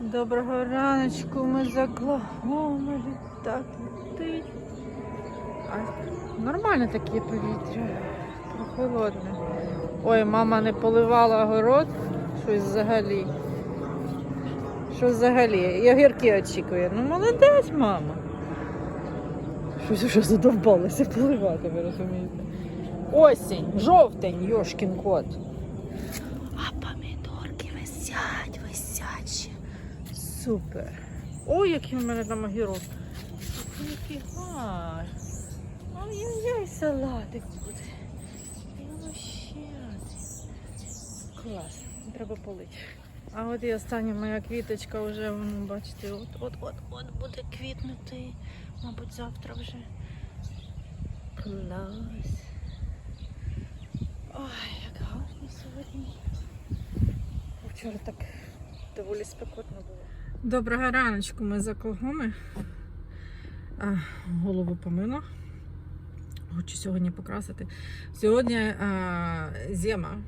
Доброго раночку, ми за Клахомелі. Так. А, таке повітря. Прохолодне. Ой, мама не поливала город. Щось взагалі. Що взагалі? І огірки очікує. Ну молодець, мама. Щось вже задовбалося поливати, ви розумієте. Осінь, жовтень, йошкін кот. А помідорки висять, висять. Супер. Ой, який у мене там огірок. Який гар. Ой-ой-ой, салатик буде. Клас. Треба полити. А от і остання моя квіточка вже, воно, бачите, от, от, от, от буде квітнути. Мабуть, завтра вже. Клас. Ой, як гарно сьогодні. Вчора так доволі спекотно було. Доброго раночку, ми за Колгоми. Голову помила. Хочу сьогодні покрасити. Сьогодні а, зима.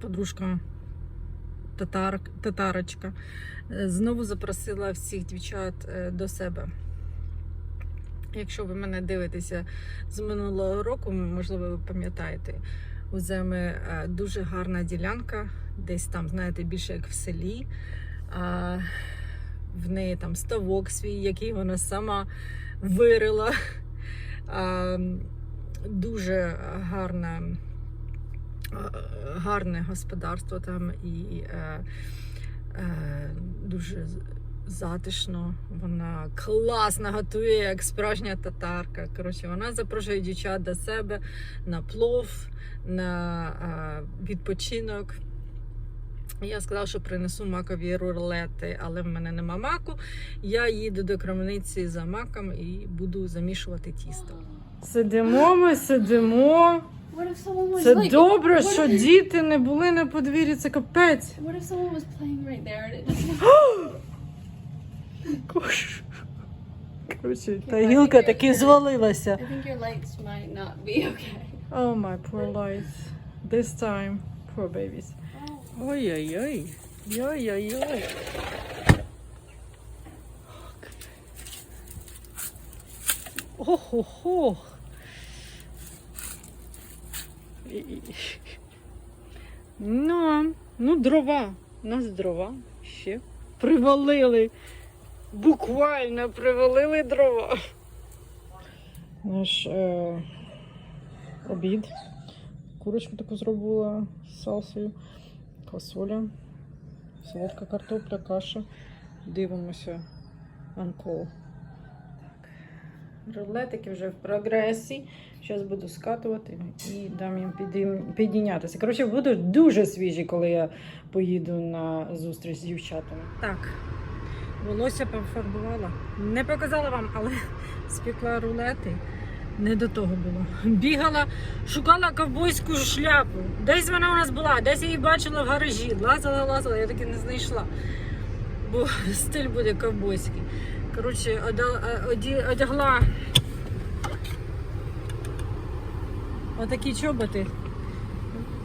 Подружка татар, татарочка знову запросила всіх дівчат е, до себе. Якщо ви мене дивитеся з минулого року, можливо, ви пам'ятаєте, у Земи е, дуже гарна ділянка, десь там, знаєте, більше як в селі. А, в неї там ставок свій, який вона сама вирила. А, дуже гарне, гарне господарство там і е, е, дуже затишно. Вона класно готує, як справжня татарка. Коротше, вона запрошує дівчат до себе на плов, на е, відпочинок. Я сказала, що принесу макові рулети, але в мене нема маку. Я їду до крамниці за маком і буду замішувати тісто. Сидимо, ми сидимо. Це добре, що діти не були на подвір'ї, це капець. Коротше, та гілка таки звалилася. Oh my poor lights. This time, poor babies. Ой-ой-ой. Ой-ой-ой. Ох-охо. Ну, ну, дрова. У нас дрова ще привалили. Буквально привалили дрова. Наш е, обід. Курочку таку зробила з салсою, квасоля, солодка картопля, каша. Дивимося анкол. Рулетики вже в прогресі. Зараз буду скатувати і дам їм підійнятися. Коротше, буду дуже свіжі, коли я поїду на зустріч з дівчатами. Так, волосся пофарбувала. Не показала вам, але спекла рулети. Не до того було. Бігала, шукала ковбойську шляпу. Десь вона у нас була, десь я її бачила в гаражі. Лазила, лазила, я таки не знайшла. Бо стиль буде ковбойський. Коротше, е, одягла отакі чоботи.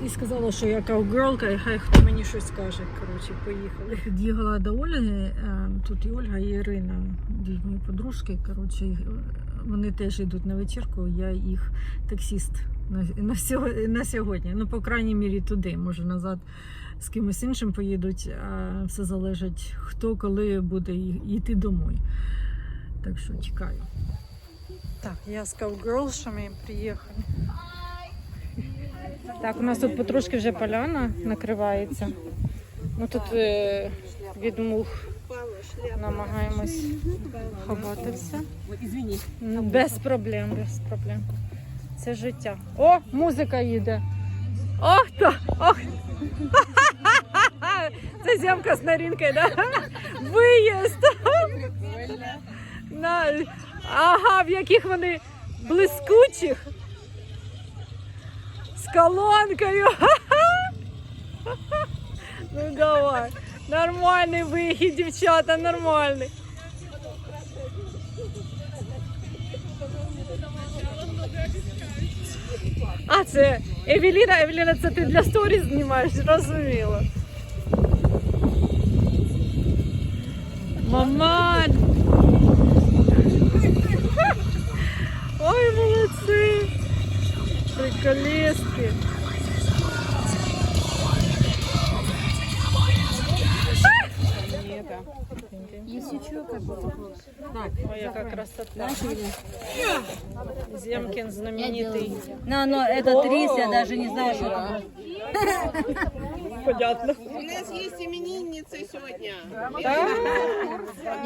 І сказала, що я кавгерлка, і хай хто мені щось скаже. Коротше, поїхали. Під'їхала до Ольги, е, тут і Ольга, і Ірина, дві мої подружки. Коротше, вони теж йдуть на вечірку, я їх таксіст на, на, сьогодні. Ну, по крайній мірі, туди. Може, назад з кимось іншим поїдуть. А все залежить, хто коли буде йти домой. Так що чекаю. Так, я з кавгерлшами приїхали. Так, у нас тут потрошки вже поляна накривається. Ми тут е, від мух намагаємось ховати все. Без проблем, без проблем. Це життя. О, музика їде. Ох то! Ох! Це зйомка з Нарінкою, да? Виїзд! На... Ага, в яких вони блискучих. З колонкою. Ну давай. Нормальный вы, девчата, нормальный. А, це Евеліна, Евеліна, це ти для сторі знімаєш, розуміло. Маман! Ой, молодці! Приколески! яка красота. Земкин знаменитий. Но, но это рис, я даже не знаю, что это. Понятно. У нас є іменинниця сьогодні.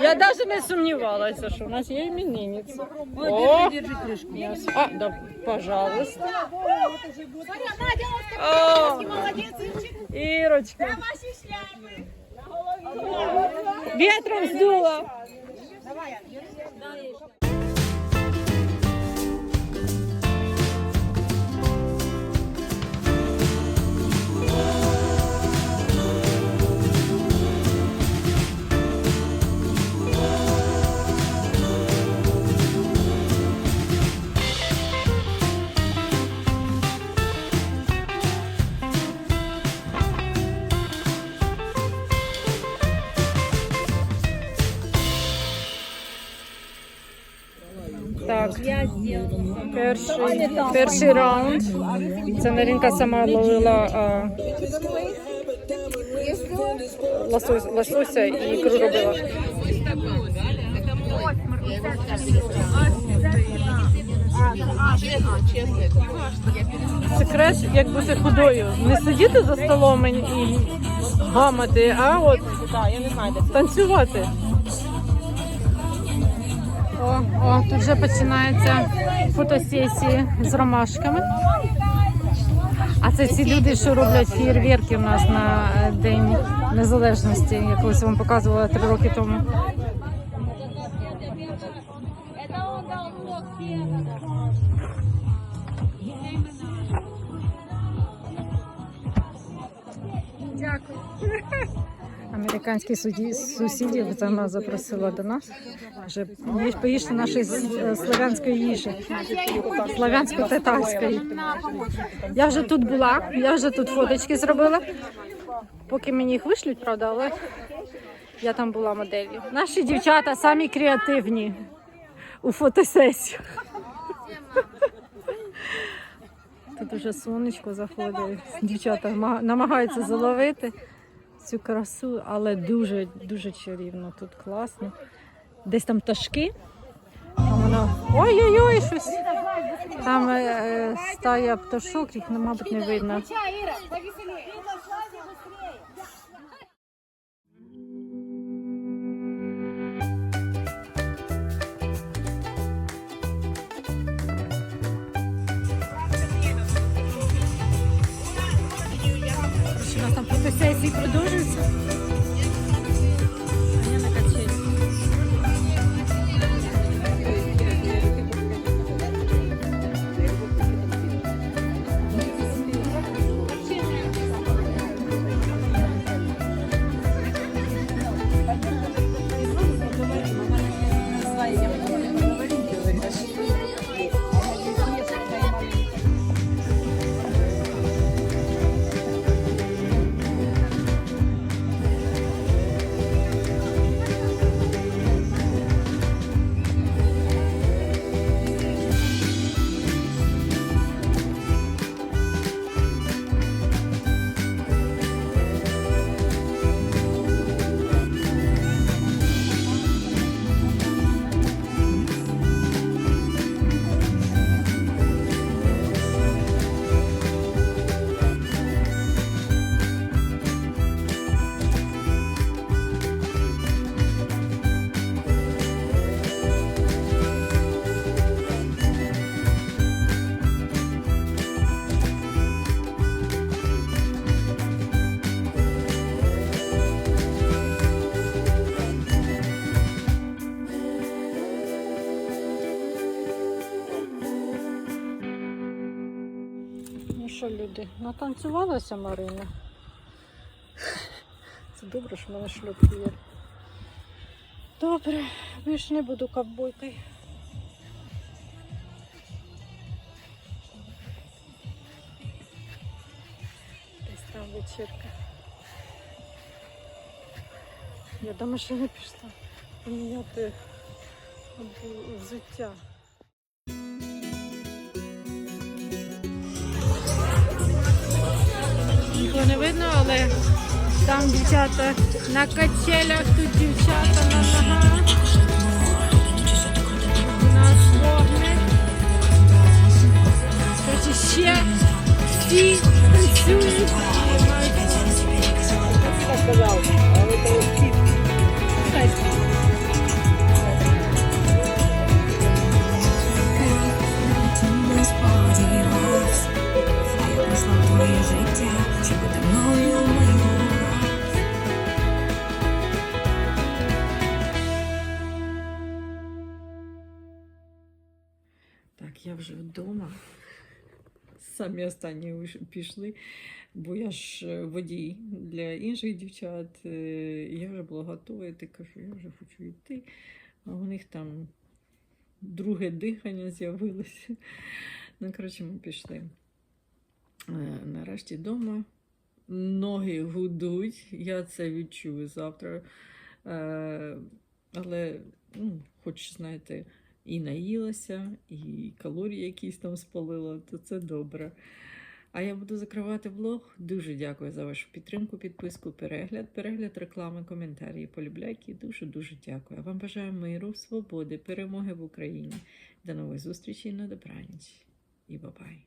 Я навіть не сумнівалася, що у нас є іменинниця. О, Держи крышку. а, да, пожалуйста. О, Ірочка. Вітром здуло. Так, перший, перший раунд. Це Нарінка сама ловила а, лосось, лосося і ікру робила. Секрет, як бути худою. Не сидіти за столом і гамати, а от танцювати. О, о, тут вже починається фотосесії з ромашками. А це ці люди, що роблять фєєрверки у нас на е, День Незалежності. Я колись вам показувала три роки тому. Американські суді, сусідів сама запросила до нас. «Їж- поїжте нашої е, славянської їжі, славянсько-татарської. Я вже тут була, я вже тут фоточки зробила. Поки мені їх вишлють, правда, але я там була моделлю. Наші дівчата самі креативні у фотосесіях. Тут уже сонечко заходить. Дівчата намагаються заловити цю красу, але дуже дуже чарівно. Тут класно. Десь там пташки. А воно ой-ой-ой, щось. Там е, стая пташок, їх, мабуть, не видно. У що, люди, натанцювалася Марина. Це добре, що в мене шлюпки є. Добре, більше не буду ковбойкою. Десь там вечірка. Я до машини пішла поміняти взуття. але там дівчата на качелях, тут дівчата на ногах. У нас вогник. Ще всі працюють. Так, я вже вдома. Самі останні пішли, бо я ж е, водій для інших дівчат. е, Я вже була готова, і ти кажу, я вже хочу йти. А у них там друге дихання з'явилося. Ну, коротше, ми пішли. Е, Нарешті вдома. Ноги гудуть, я це відчую завтра. Але, ну, хоч, знаєте, і наїлася, і калорії якісь там спалила, то це добре. А я буду закривати влог. Дуже дякую за вашу підтримку, підписку, перегляд, перегляд реклами, коментарі, полюбляйки. Дуже-дуже дякую. Вам бажаю миру, свободи, перемоги в Україні. До нових зустрічей на добраніч. І бабай.